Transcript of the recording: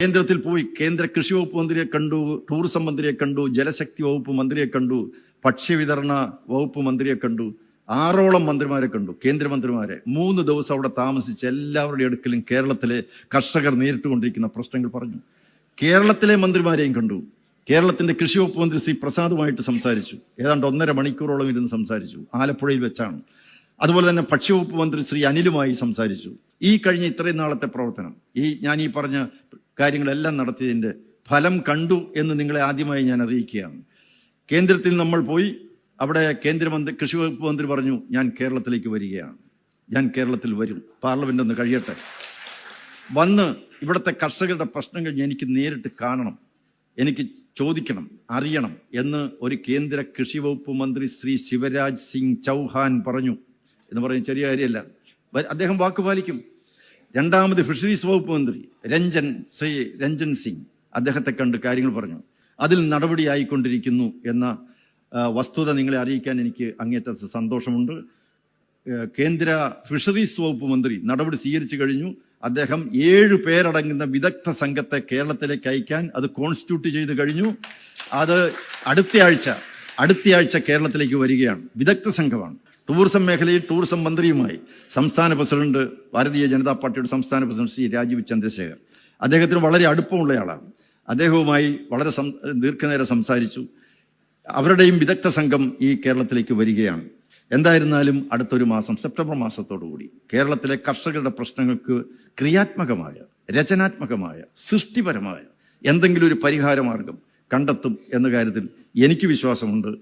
കേന്ദ്രത്തിൽ പോയി കേന്ദ്ര കൃഷി വകുപ്പ് മന്ത്രിയെ കണ്ടു ടൂറിസം മന്ത്രിയെ കണ്ടു ജലശക്തി വകുപ്പ് മന്ത്രിയെ കണ്ടു ഭക്ഷ്യവിതരണ വകുപ്പ് മന്ത്രിയെ കണ്ടു ആറോളം മന്ത്രിമാരെ കണ്ടു കേന്ദ്രമന്ത്രിമാരെ. മൂന്ന് ദിവസം അവിടെ താമസിച്ച് എല്ലാവരുടെയും അടുക്കലും കേരളത്തിലെ കർഷകർ നേരിട്ടുകൊണ്ടിരിക്കുന്ന പ്രശ്നങ്ങൾ പറഞ്ഞു. കേരളത്തിലെ മന്ത്രിമാരെയും കണ്ടു. കേരളത്തിന്റെ കൃഷി വകുപ്പ് മന്ത്രി ശ്രീ പ്രസാദുമായിട്ട് സംസാരിച്ചു. ഏതാണ്ട് ഒന്നര മണിക്കൂറോളം ഇരുന്ന് സംസാരിച്ചു. ആലപ്പുഴയിൽ വെച്ചാണ്. അതുപോലെ തന്നെ ഭക്ഷ്യവകുപ്പ് മന്ത്രി ശ്രീ അനിലുമായി സംസാരിച്ചു. ഈ കഴിഞ്ഞ ഇത്രയും നാളത്തെ പ്രവർത്തനം ഈ ഞാൻ ഈ പറഞ്ഞ കാര്യങ്ങളെല്ലാം നടത്തിയതിന്റെ ഫലം കണ്ടു എന്ന് നിങ്ങളെ ആദ്യമായി ഞാൻ അറിയിക്കുകയാണ്. കേന്ദ്രത്തിൽ നമ്മൾ പോയി അവിടെ കേന്ദ്രമന്ത്രി കൃഷി വകുപ്പ് മന്ത്രി പറഞ്ഞു ഞാൻ കേരളത്തിലേക്ക് വരികയാണ്. ഞാൻ കേരളത്തിൽ വരും. പാർലമെന്റ് ഒന്ന് കഴിയട്ടെ. വന്ന് ഇവിടുത്തെ കർഷകരുടെ പ്രശ്നങ്ങൾ എനിക്ക് നേരിട്ട് കാണണം. എനിക്ക് ചോദിക്കണം അറിയണം എന്ന് ഒരു കേന്ദ്ര കൃഷി വകുപ്പ് മന്ത്രി ശ്രീ ശിവരാജ് സിംഗ് ചൗഹാൻ പറഞ്ഞു. എന്ന് പറഞ്ഞ ചെറിയ കാര്യമല്ല. അദ്ദേഹം വാക്ക് പാലിക്കും. രണ്ടാമത് ഫിഷറീസ് വകുപ്പ് മന്ത്രി രഞ്ജൻ ശ്രീ രഞ്ജൻ സിംഗ്. അദ്ദേഹത്തെ കണ്ട് കാര്യങ്ങൾ പറഞ്ഞു. അതിൽ നടപടിയായിക്കൊണ്ടിരിക്കുന്നു എന്ന വസ്തുത നിങ്ങളെ അറിയിക്കാൻ എനിക്ക് അങ്ങേറ്റ സന്തോഷമുണ്ട്. കേന്ദ്ര ഫിഷറീസ് വകുപ്പ് മന്ത്രി നടപടി സ്വീകരിച്ചു കഴിഞ്ഞു. അദ്ദേഹം ഏഴ് പേരടങ്ങുന്ന വിദഗ്ധ സംഘത്തെ കേരളത്തിലേക്ക് അയക്കാൻ അത് കോൺസ്റ്റിറ്റ്യൂട്ട് ചെയ്ത് കഴിഞ്ഞു. അത് അടുത്തയാഴ്ച അടുത്തയാഴ്ച കേരളത്തിലേക്ക് വരികയാണ്. വിദഗ്ധ സംഘമാണ്. ടൂറിസം മേഖലയിൽ ടൂറിസം മന്ത്രിയുമായി സംസ്ഥാന പ്രസിഡന്റ് ഭാരതീയ ജനതാ പാർട്ടിയുടെ സംസ്ഥാന പ്രസിഡന്റ് ശ്രീ രാജീവ് ചന്ദ്രശേഖർ. അദ്ദേഹത്തിന് വളരെ അടുപ്പമുള്ളയാളാണ് അദ്ദേഹവുമായി വളരെ ദീർഘനേരം സംസാരിച്ചു. അവരുടെയും വിദഗ്ധ സംഘം ഈ കേരളത്തിലേക്ക് വരികയാണ്. എന്തായിരുന്നാലും അടുത്തൊരു മാസം സെപ്റ്റംബർ മാസത്തോടുകൂടി കേരളത്തിലെ കർഷകരുടെ പ്രശ്നങ്ങൾക്ക് ക്രിയാത്മകമായ രചനാത്മകമായ സൃഷ്ടിപരമായ എന്തെങ്കിലും ഒരു പരിഹാരമാർഗം കണ്ടെത്തും എന്ന കാര്യത്തിൽ എനിക്ക് വിശ്വാസമുണ്ട്.